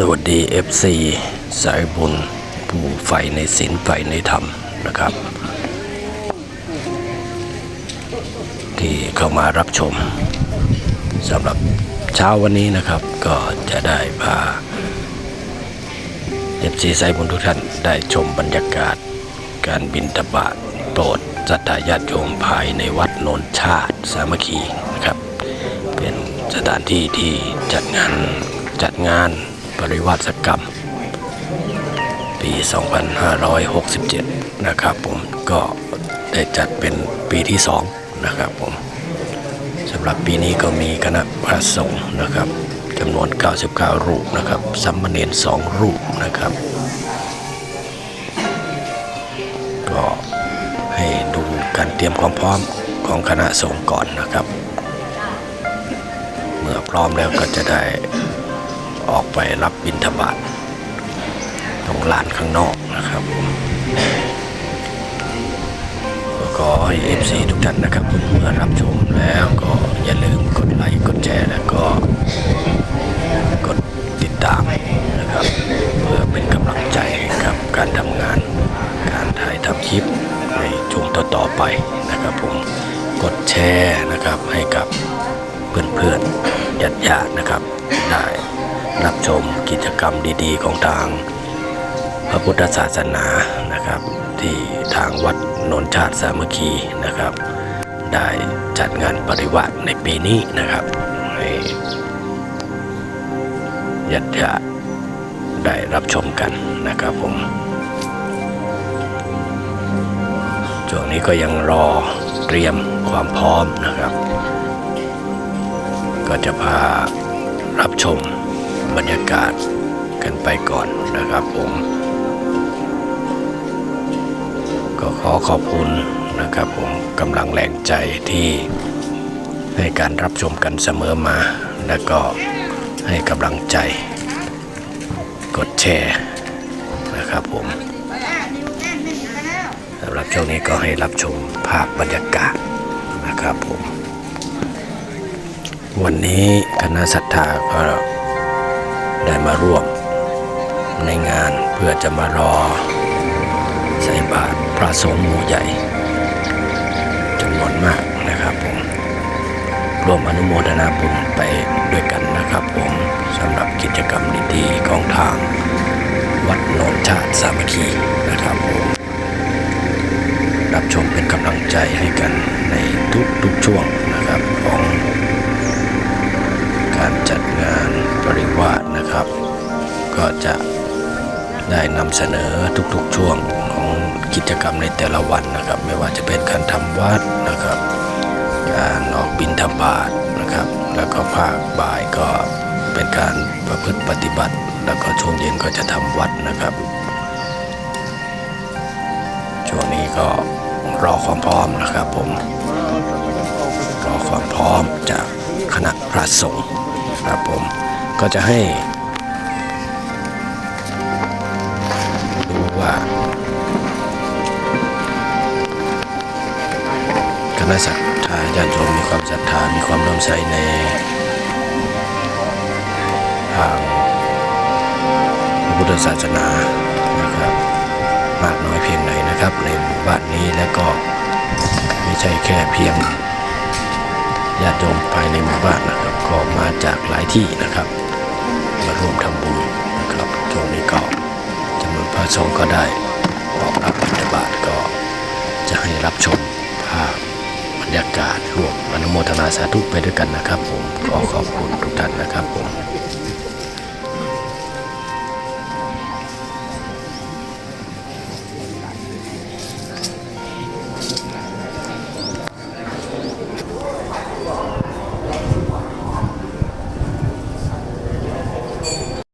สวัสดี FC สายบุญผู้ใฝ่ในศีลใฝ่ในธรรมนะครับ ที่เข้ามารับชมสำหรับเช้าวันนี้นะครับ ก็จะได้พา FC สายบุญทุกท่านได้ชมบรรยากาศ การบินตบาตโปรดศรัทธาญาติโยมภายในวัดโนนชาติสามัคคีนะครับ เป็นสถานที่ที่จัดงานจัดงาน ปริวาสกรรม ปี 2567 นะครับผมก็ได้จัดเป็นปีที่ 2 นะครับผมสำหรับปีนี้ก็มีคณะพระสงฆ์นะครับจำนวน 99 รูปนะครับสัมมเนร2รูปนะครับ ก็ให้ดูการเตรียมความพร้อมของคณะสงฆ์ก่อนนะครับ เมื่อพร้อมแล้วก็จะได้ ออกไปรับบิณฑบาตตรงลานข้างนอกนะครับผมก็ขอให้เอฟซีทุกท่านนะครับผมเมื่อรับชมแล้วก็อย่าลืมกดไลค์กดแชร์แล้วก็กดติดตามนะครับ เพื่อเป็นกำลังใจให้กับการทำงาน การถ่ายทำคลิปในช่วงต่อๆไปนะครับผมกดแชร์นะครับให้กับเพื่อนๆญาติๆนะครับได้ รับชมกิจกรรมดีๆ ของทางพระพุทธศาสนานะครับ ที่ทางวัดนนชาติสามัคคีนะครับ ได้จัดงานปริวาสในปีนี้นะครับให้ญาติๆได้รับชมกันนะครับผมช่วงนี้ก็ยังรอเตรียมความพร้อมนะครับ ก็จะพารับชม บรรยากาศกันไปก่อนนะครับผม ก็ขอขอบคุณนะครับผมกำลังแรงใจที่ให้การรับชมกันเสมอมา และก็ให้กำลังใจ กดแชร์นะครับผมสำหรับช่วงนี้ก็ให้รับชมภาพบรรยากาศนะครับผม วันนี้คณะศรัทธาก็ ได้มาร่วมในงานเพื่อจะมารอ ใส่บาตรพระสงฆ์หมู่ใหญ่จำนวนมากนะครับผมร่วมอนุโมทนาบุญไปด้วยกันนะครับผมสำหรับกิจกรรมดีๆของทาง วัดโนนชาติสามัคคีนะครับผมรับชมเป็นกำลังใจให้กันในทุกๆช่วงนะครับ ก็จะได้นำเสนอทุกๆช่วงของกิจกรรมในแต่ละวันนะครับ ไม่ว่าจะเป็นการทำวัดนะครับ การออกบิณฑบาตนะครับ แล้วก็ภาคบ่ายก็เป็นการประพฤติปฏิบัติ แล้วก็ช่วงเย็นก็จะทำวัดนะครับ ช่วงนี้ก็รอความพร้อมนะครับผมรอความพร้อมจากคณะพระสงฆ์ครับผมก็จะให้ ณะศรัทธาญาติโยมมีความศรัทธามีความเลื่อมใสในทางพระพุทธศาสนานะครับ มากน้อยเพียงไหนนะครับ ในหมู่บ้านนี้และก็ไม่ใช่แค่เพียงญาติโยมภายในหมู่บ้านนะครับ ก็มาจากหลายที่นะครับ มาร่วมทำบุญนะครับช่วงนี้ก็จำนวนพระสงฆ์ก็ได้ออกรับบิณฑบาตก็จะให้รับชม นุโมทนาสาธุไปด้วยกันนะครับผมขอขอบคุณทุกท่านนะครับผม